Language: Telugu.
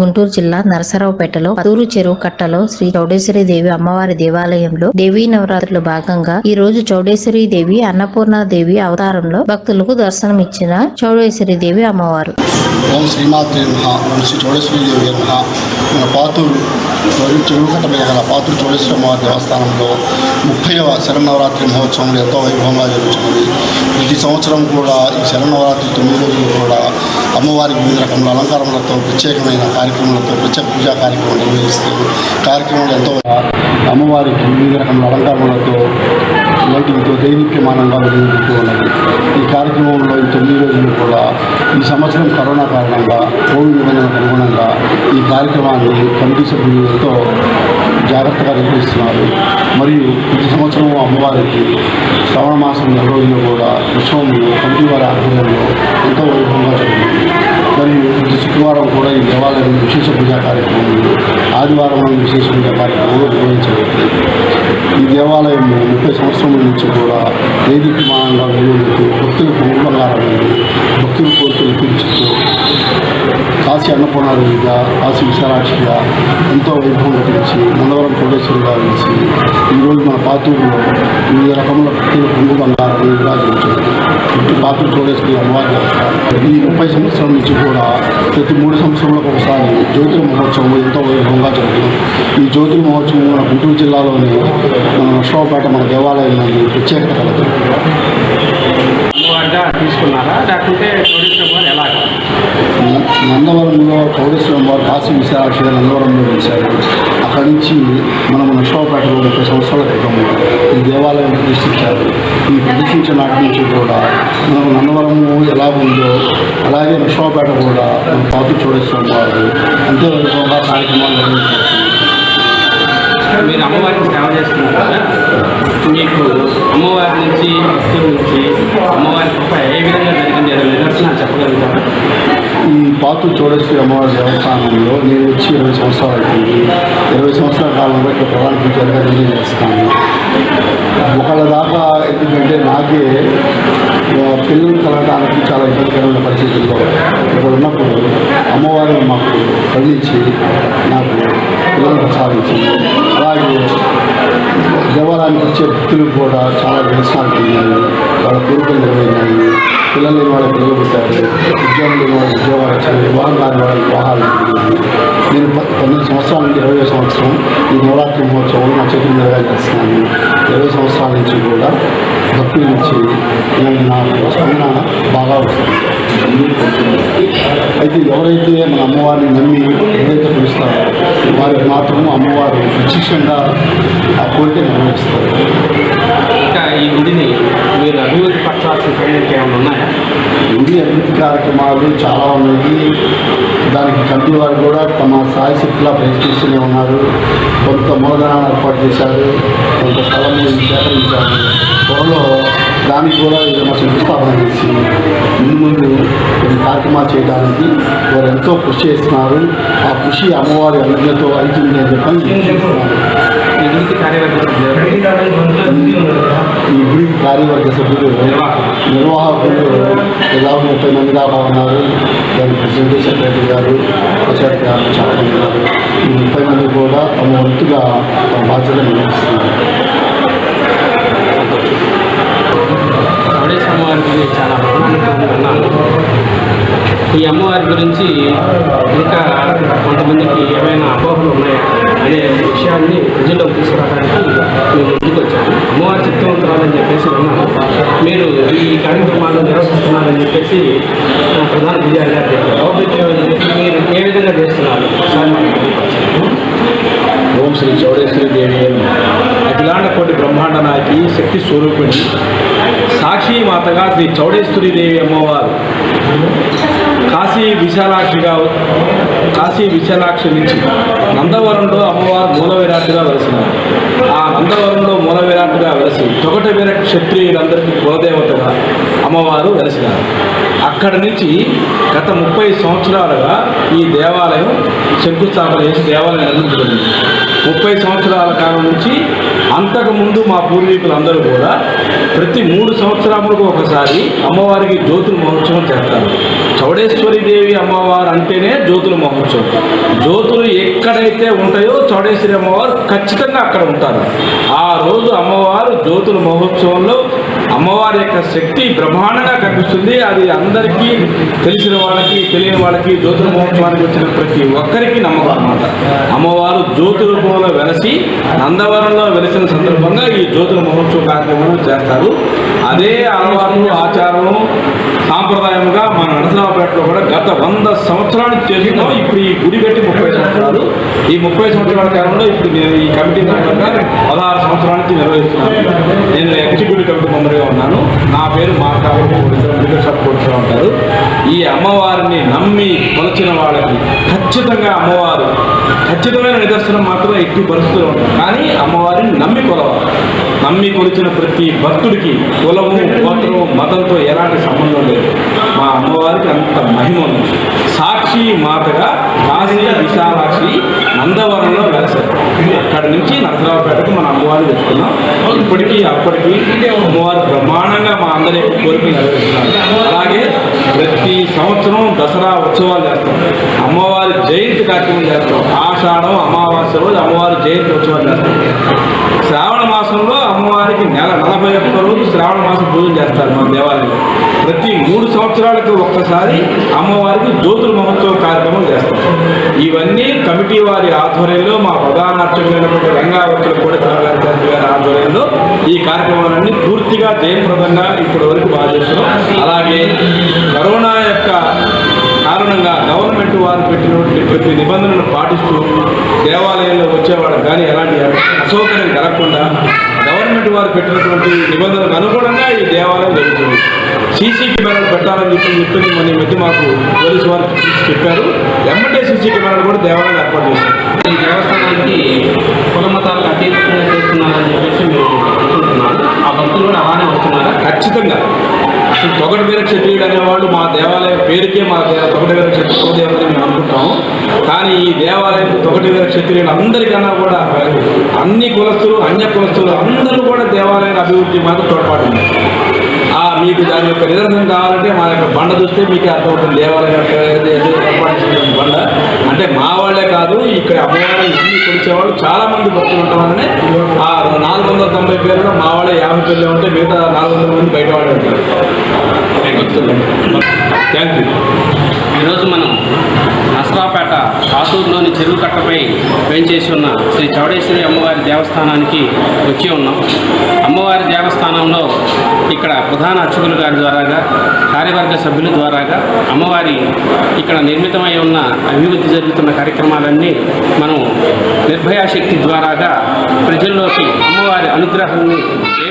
గుంటూరు జిల్లా నరసరావుపేటలో పదూరు చెరువు కట్టలో శ్రీ చౌడేశ్వరి దేవి అమ్మవారి దేవాలయంలో దేవీ నవరాత్రులు భాగంగా ఈ రోజు చౌడేశ్వరి దేవి అన్నపూర్ణ దేవి అవతారంలో భక్తులకు దర్శనమిచ్చిన చౌడేశ్వరి దేవి అమ్మవారు. ఓం ఓం శ్రీ చౌడేశ్వరీదేవి నమ. మన పాతూరు చెరువుకట్ట మీద గల పాతూరు చౌడేశ్వరి అమ్మవారి దేవస్థానంలో ముప్పైవ మహోత్సవం ఎంతో వైభవంగా ప్రతి సంవత్సరం కూడా ఈ శరణవరాత్రి తొమ్మిది రోజులు కూడా అమ్మవారికి వివిధ రకముల అలంకారములతో ప్రత్యేకమైన కార్యక్రమాలతో ప్రత్యేక పూజా కార్యక్రమాలు నిర్వహిస్తూ కార్యక్రమాలు ఎంతో అమ్మవారికి వివిధ రకముల అలంకారములతో లైటింగ్తో దైనిక్యమానంగా వెలుగుతూ ఉన్నది. ఈ కార్యక్రమంలో ఈ తొమ్మిది రోజులు కూడా ఈ సంవత్సరం కరోనా కారణంగా కోవిడ్ నిబంధనలకు అనుగుణంగా ఈ కార్యక్రమాన్ని కమిటీ సభ్యులు ఎంతో జాగ్రత్తగా నిర్వహిస్తున్నారు. మరియు ప్రతి సంవత్సరం అమ్మవారికి శ్రవణ మాసం నెల రోజులు కూడా ఉత్సవంలో కమిటీ వారి ఆధ్వర్యంలో ఎంతో వైభవంగా జరుగుతుంది. మరియు శుక్రవారం కూడా ఈ దేవాలయం విశేష పూజా కార్యక్రమంలో ఆదివారం విశేష పూజా కార్యక్రమంలో నిర్వహించబడుతుంది. ఈ దేవాలయం ముప్పై సంవత్సరముల నుంచి కూడా వైదికమానంగా మానంగా భక్తులకు కాశీ అన్నపూర్ణాదేవిగా కాశీ విశాలాక్షిగా ఎంతో వైభవంగా పిలిచి నందవరం చోడేశ్వరిగా వేసి ఈరోజు మన పాతూరులో వివిధ రకముల భక్తులు పొందుకున్నారని విరాజించారు పాతూరు చోడేశ్వరి అమ్మవారి ఈ ముప్పై సంవత్సరాల నుంచి కూడా ప్రతి మూడు సంవత్సరాలకు ఒకసారి జ్యోతిర మహోత్సవం ఎంతో వైభవంగా జరుగుతుంది ఈ జ్యోతిర మహోత్సవం మన గుంటూరు జిల్లాలోని మన నష్టపేట మన దేవాలయం ప్రత్యేకత కలదు. అమ్మవారిగా తీసుకున్నారా? లేకుంటే టూరిజం వారు ఎలాగా? నందవరంలో చౌడేశ్వరం వారు కాశీ విశాఖ నందవరంలో వెలిశారు అక్కడి నుంచి మనము నష్టపేటలో ముప్పై సంవత్సరాల క్రితం ఈ దేవాలయం ప్రతిష్ఠించారు. ఈ ప్రతిష్ఠించిన నాటి నుంచి కూడా మనం నందవరము ఎలా ఉందో అలాగే నష్టపేట కూడా మన పాతు చూడేశ్వరం వారు అంతే కార్యక్రమాలు నిర్వహించారు. మీరు అమ్మవారికి సేవ చేస్తున్నారు కదా? మీకు అమ్మవారి నుంచి భక్తుల నుంచి అమ్మవారి కృప ఏ విధంగా జరిగింది? అనే నిదర్శనాలు చెప్పగలుగుతారా? ఈ పాతు చౌడేశ్వరి అమ్మవారి దేవస్థానంలో నేను వచ్చి ఇరవై సంవత్సరాలు అవుతుంది ఇరవై సంవత్సరాల కాలంలో ఇక్కడ ప్రధాన పూజలుగా నేను చేస్తాను. ఒకళ్ళ దాకా ఎందుకంటే నాకే పిల్లలు కలగడానికి చాలా ఇబ్బందికరమైన పరిస్థితుల్లో ఇక్కడ ఉన్నప్పుడు అమ్మవారిని మాకు కలిగించి నాకు విలువను సాధించింది అలాగే దేవాలయానికి వచ్చే భక్తులు కూడా చాలా దర్శనాలు పొందాయి వాళ్ళ కోరికలు నెరవేరినాయి. పిల్లలు లేని వాళ్ళకి పిల్లలు ఉద్యోగం లేని వాళ్ళకి ఉద్యోగాలు వచ్చాయి. వివాహం కాని వాళ్ళకి వివాహాలు జరిగినాయి నేను పంతొమ్మిది పన్నెండు సంవత్సరాల నుండి ఇరవై సంవత్సరం ఈ నవరాత్రి మహోత్సవం నా చేతులు మీదుగా ఇరవై సంవత్సరాల నుంచి కూడా భక్తుల నుంచి నేను నా స్పందన బాగా వస్తుంది. అయితే ఎవరైతే మన అమ్మవారిని నమ్మి ఏదైతే పిలుస్తారో వారికి మాత్రం అమ్మవారు ప్రత్యక్షంగా ఆ కోరిక నెరవేరుస్తారు. ఇంకా ఈ గుడిని మీరు అభివృద్ధి పరచాల్సిన పనులు ఏమైనా ఉన్నాయా? గుడి అభివృద్ధి కార్యక్రమాలు చాలా ఉన్నాయి. దానికి కమిటీ వారు కూడా తమ సాయశక్తిలా ప్రయత్నిస్తూనే ఉన్నారు. కొంత మూలధనాన్ని ఏర్పాటు చేశారు. కొంత స్థలం సేకరించారు త్వరలో దానికి కూడా ఏదైనా శంకుస్థాపన చేసి ముందు ముందు కొన్ని కార్యక్రమాలు చేయడానికి వారు ఎంతో కృషి చేస్తున్నారు. ఆ కృషి అమ్మవారి అనుజ్ఞతో అవుతుంది అని చెప్పని ఈ గుడికి కార్యవర్గ సభ్యులు నిర్వాహకులు ఎలా ముప్పై మంది దాకా ఉన్నారు. దాని ప్రెసిడెంట్ సెక్రటరీ గారు ప్రచారక్ గారు చాలా మంది ఉన్నారు. ఈ ముప్పై మంది కూడా తమ వంతుగా తమ బాధ్యత నిర్వహిస్తారు గురించి ఇంకా కొంతమందికి ఏమైనా అపోహలు ఉన్నాయా అనే విషయాన్ని ప్రజల్లోకి తీసుకురావడానికి మేము ముందుకు వచ్చాము అమ్మవారి శక్తివంతురాలని చెప్పేసి విన్నాను మీరు ఈ కార్యక్రమాలు నిర్వహిస్తున్నారని చెప్పేసి ప్రధాన విజయాలు గారు చెప్పారు మీరు- ఏ విధంగా చేస్తున్నారు? ఒకసారి మాకు తెలియపరచండి. ఓం శ్రీ చౌడేశ్వరి దేవి అఖిలాండ కోటి బ్రహ్మాండ నాయకి శక్తి స్వరూపిణి. సాక్షి మాతగా శ్రీ చౌడేశ్వరి దేవి అమ్మవారు. కాశీ విశాలాక్షిగా కాశీ విశాలాక్షి నుంచి నందవరంలో అమ్మవారు మూల విరాట్గా వెలిసినారు. ఆ నందవరంలో మూల విరాట్గా వెలిసి తొగట వీర క్షత్రియులందరికీ కులదేవతగా అమ్మవారు వెలిసినారు. అక్కడి నుంచి గత ముప్పై సంవత్సరాలుగా ఈ దేవాలయం శంకుస్థాపన చేసి దేవాలయం నిర్మించబడింది. ముప్పై సంవత్సరాల కాలం నుంచి అంతకుముందు మా పూర్వీకులందరూ కూడా ప్రతి మూడు సంవత్సరాలకు ఒకసారి అమ్మవారికి జ్యోతుల మహోత్సవం చేస్తారు. చౌడేశ్వరి దేవి అమ్మవారు అంటేనే జ్యోతుల మహోత్సవం. జ్యోతులు ఎక్కడైతే ఉంటాయో చౌడేశ్వరి అమ్మవారు ఖచ్చితంగా అక్కడ ఉంటారు. ఆ రోజు అమ్మవారు జ్యోతుల మహోత్సవంలో అమ్మవారి యొక్క శక్తి బ్రహ్మాండంగా కనిపిస్తుంది. అది అందరికీ తెలిసిన వాళ్ళకి తెలియని వాళ్ళకి జ్యోతుల మహోత్సవానికి వచ్చిన ప్రతి ఒక్కరికి నమ్మకం అనమాట అమ్మవారు జ్యోతి రూపంలో వెలసి నందవరంలో వెలిసిన సందర్భంగా ఈ జ్యోతుల మహోత్సవ కార్యక్రమం చేస్తారు. అదే అలవాటు ఆచారము సాంప్రదాయంగా మన నరసరావుపేటలో కూడా గత వంద సంవత్సరానికి చేసినాం ఇప్పుడు ఈ గుడి పెట్టి ముప్పై సంవత్సరాలు. ఈ ముప్పై సంవత్సరాల కాలంలో ఇప్పుడు నేను ఈ కమిటీ మెంబర్గా పదహారు సంవత్సరానికి నిర్వహిస్తున్నాను. నేను ఎగ్జిక్యూటివ్ కమిటీ మెంబర్గా ఉన్నాను. నా పేరు మార్కావు షాప్ ఉంటారు. ఈ అమ్మవారిని నమ్మి కొలచిన వాళ్ళకి ఖచ్చితంగా అమ్మవారు ఖచ్చితమైన నిదర్శనం మాత్రం ఎట్టి పరిస్థితులు ఉంటాయి కానీ అమ్మవారిని నమ్మి కొలవాలి. నమ్మి కొలిచిన ప్రతి భక్తుడికి కులము గోత్రము మతంతో ఎలాంటి సంబంధం లేదు. మా అమ్మవారికి అంత మహిమ ఉంది. సాక్షి మాతగా కాశీ విశాలాక్షి నందవరంలో వెలసారు అక్కడి నుంచి నరసరావుపేటకు మన అమ్మవారిని తెచ్చుకున్నాం. ఇప్పటికీ అప్పటికి అమ్మవారు బ్రహ్మాండంగా మా అందరి యొక్క కోరికలు నెరవేరుస్తున్నారు. అలాగే ప్రతి సంవత్సరం దసరా ఉత్సవాలు చేస్తాం. అమ్మవారి జయంతి కార్యక్రమం చేస్తాం. ఆషాఢం అమావాస్య రోజు అమ్మవారి జయంతి ఉత్సవాలు చేస్తాం. శ్రావణ మాసంలో నెల నలభై ఒక్క రోజు శ్రావణ మాసం పూజలు చేస్తారు మన దేవాలయంలో ప్రతి మూడు సంవత్సరాలకు ఒక్కసారి అమ్మవారికి జ్యోతుల మహోత్సవ కార్యక్రమం చేస్తారు ఇవన్నీ కమిటీ వారి ఆధ్వర్యంలో మా ప్రధాన అర్చకులైనటువంటి రంగావతులు కూడా చంద్రగారి గారి ఆధ్వర్యంలో ఈ కార్యక్రమాలన్నీ పూర్తిగా జయప్రదంగా ఇప్పటి వరకు బాగా చేస్తున్నాం. అలాగే కరోనా గవర్నమెంట్ వారు పెట్టినటువంటి ప్రతి నిబంధనలు పాటిస్తూ దేవాలయంలో వచ్చేవాళ్ళకి కానీ ఎలాంటి అసౌకర్యం కలగకుండా గవర్నమెంట్ వారు పెట్టినటువంటి నిబంధనలకు అనుగుణంగా ఈ దేవాలయం జరుగుతుంది. సీసీ కెమెరాలు పెట్టాలని చెప్పి చెప్పింది మన మధ్య మాకు పోలీసు వారు చెప్పారు. ఎమ్మటే సీసీ కెమెరాలు కూడా దేవాలయం ఏర్పాటు చేస్తారు ఈ దేవస్థానానికి కుల మతాలకు అతీతంగా చేస్తున్నారని చెప్పేసి మీరు అనుకుంటున్నారు ఆ భక్తులు కూడా అలానే వస్తున్నారా? ఖచ్చితంగా. అసలు తొగటి వీర క్షత్రియుడు అనేవాళ్ళు మా దేవాలయం పేరుకే మా దే తొగటి వీర క్షత్రియ దేవతని మేము అనుకుంటాము. కానీ ఈ దేవాలయం తొగటి వీర క్షత్రియులు అందరికన్నా కూడా అన్ని కులస్తులు అన్య కులస్తులు అందరూ కూడా దేవాలయం అభివృద్ధి మాత్రం తోడ్పాటు ఆ మీకు దాని యొక్క నిదర్శనం కావాలంటే మా యొక్క బండ చూస్తే మీకు అర్థమవుతుంది దేవాలయం యొక్క బండ? అంటే మా వాళ్ళే కాదు ఇక్కడ అమ్మవారు ఇన్ని కొలిచేవాళ్ళు చాలా మంది భక్తులు ఉంటామని ఆ నాలుగు వందల తొంభై పేర్లు మా వాళ్ళే యాభై పేర్లు ఉంటే మిగతా నాలుగు వందల మంది బయట వాళ్ళు ఉంటారు. థ్యాంక్ యూ ఈరోజు మనం నస్రాపేట ఆసూరులోని చెరువు కట్టపై వేంచేసి ఉన్న శ్రీ చౌడేశ్వరి అమ్మవారి దేవస్థానానికి వచ్చి ఉన్నాం. అమ్మవారి దేవస్థానంలో ఇక్కడ ప్రధాన అర్చకులు గారి ద్వారాగా కార్యవర్గ సభ్యుల ద్వారాగా అమ్మవారి ఇక్కడ నిర్మితమై ఉన్న అభివృద్ధి జరుగుతున్న కార్యక్రమాలన్నీ మనం నిర్భయాశక్తి ద్వారాగా ప్రజల్లోకి అమ్మవారి అనుగ్రహాన్ని ఏ